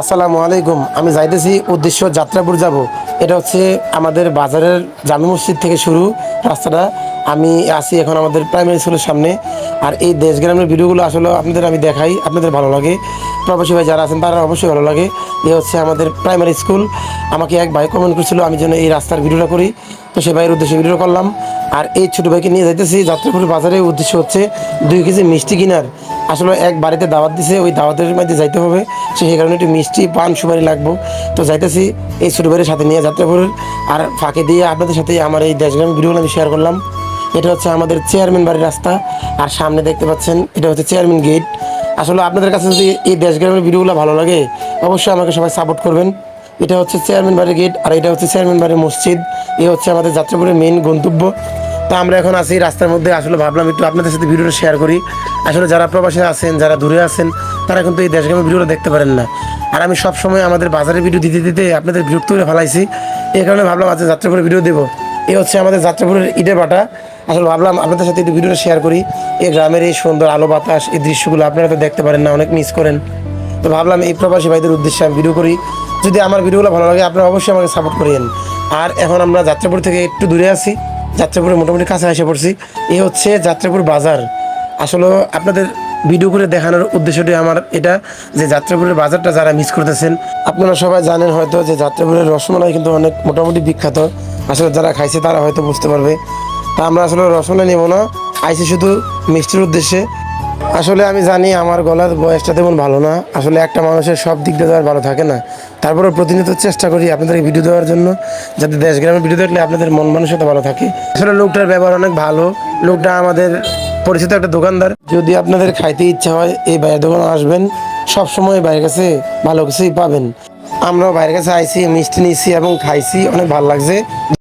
আসসালামু আলাইকুম। আমি যাইতেছি উদ্দেশ্য যাত্রাপুর যাব। এটা হচ্ছে আমাদের বাজারের জামে মসজিদ থেকে শুরু রাস্তাটা। আমি আছি এখন আমাদের প্রাইমারি স্কুলের সামনে। আর এই দেশ গ্রামের ভিডিওগুলো আসলে আপনাদের আমি দেখাই, আপনাদের ভালো লাগে। প্রবাসী ভাই যারা আছেন, তারা অবশ্যই ভালো লাগে। এ হচ্ছে আমাদের প্রাইমারি স্কুল আমাকে এক ভাই কমেন্ট করেছিল, আমি যেন এই রাস্তার ভিডিওটা করি। তো সে ভাইয়ের উদ্দেশ্যে ভিডিও করলাম। আর এই ছোটো ভাইকে নিয়ে যাইতেছি। যাত্রাপুর বাজারের উদ্দেশ্য হচ্ছে দুই কেজি মিষ্টি কিনার। আসলে এক বাড়িতে দাওয়াত দিছে, ওই দাওয়াতের মধ্যে যাইতে হবে। সেই কারণে একটু মিষ্টি পান সুপারি লাগবো। তো যাইতেছি এই ছোটো সাথে নিয়ে যাত্রাপুরের আর ফাঁকে দিয়ে আপনাদের সাথে আমার এই দেশগ্রামের ভিডিওগুলো আমি শেয়ার করলাম। এটা হচ্ছে আমাদের চেয়ারম্যান বাড়ির রাস্তা। আর সামনে দেখতে পাচ্ছেন, এটা হচ্ছে চেয়ারম্যান গেট আসলে আপনাদের কাছে যদি এই দেশগ্রামের ভিডিওগুলো ভালো লাগে, অবশ্যই আমাকে সবাই সাপোর্ট করবেন। এটা হচ্ছে চেয়ারম্যান বাড়ির গেট আর এটা হচ্ছে চেয়ারম্যান বাড়ির মসজিদ। এ হচ্ছে আমাদের যাত্রাপুরের মেইন গন্তব্য। তা আমরা এখন আছি রাস্তার মধ্যে। আসলে ভাবলাম একটু আপনাদের সাথে ভিডিওটা শেয়ার করি। আসলে যারা প্রবাসে আছেন, যারা দূরে আছেন, তারা কিন্তু এই দেশগ্রামের ভিডিওটা দেখতে পারেন না। আর আমি সব সময় আমাদের বাজারের ভিডিও দিতে দিতে আপনাদের বিরক্ত করে ফেলাইছি। এই কারণে ভাবলাম আজকে যাত্রাপুরের ভিডিও দেবো। এই হচ্ছে আমাদের যাত্রাপুরের ইটের বাটা আসলে ভাবলাম আপনাদের সাথে একটু ভিডিওটা শেয়ার করি। এই গ্রামের এই সুন্দর আলো বাতাস, এই দৃশ্যগুলো আপনারা তো দেখতে পারেন না, অনেক মিস করেন। তো ভাবলাম এই প্রবাসী ভাইদের উদ্দেশ্যে আমি ভিডিও করি। যদি আমার ভিডিওগুলো ভালো লাগে, আপনারা অবশ্যই আমাকে সাপোর্ট করিয়েন। আর এখন আমরা যাত্রাপুর থেকে একটু দূরে আছি। যাত্রাপুরে মোটামুটি কাছে এসে পড়ছি। এ হচ্ছে যাত্রাপুর বাজার। আসলে আপনাদের ভিডিও করে দেখানোর উদ্দেশ্যটি আমার এটা, যে যাত্রাপুরের বাজারটা যারা মিস করতেছেন, আপনারা সবাই জানেন হয়তো যে যাত্রাপুরের রসমালাই কিন্তু অনেক মোটামুটি বিখ্যাত। আসলে যারা খাইছে তারা হয়তো বুঝতে পারবে। তা আমরা আসলে রসমালাই নেব না। আইসি শুধু মিষ্টির উদ্দেশ্যে। আসলে আমি জানি আমার গলার বয়সটা তেমন ভালো না। আসলে একটা মানুষের সব দিক দিয়ে ভালো থাকে না। তারপরে প্রতিনিয়ত চেষ্টা করি আপনাদের ভিডিও দেওয়ার জন্য, যাতে দেশ গ্রামের ভিডিও দেখলে আপনাদের মন মানসিকতা ভালো থাকে। আসলে লোকটার ব্যবহার অনেক ভালো। লোকটা আমাদের পরিচিত একটা দোকানদার। যদি আপনাদের খাইতে ইচ্ছা হয়, এই বাইরের দোকানে আসবেন। সব সময় বাইরের কাছে ভালো কিছুই পাবেন। আমরাও বাইরের কাছে আইছি, মিষ্টি নিয়েছি এবং খাইছি। অনেক ভালো লাগছে।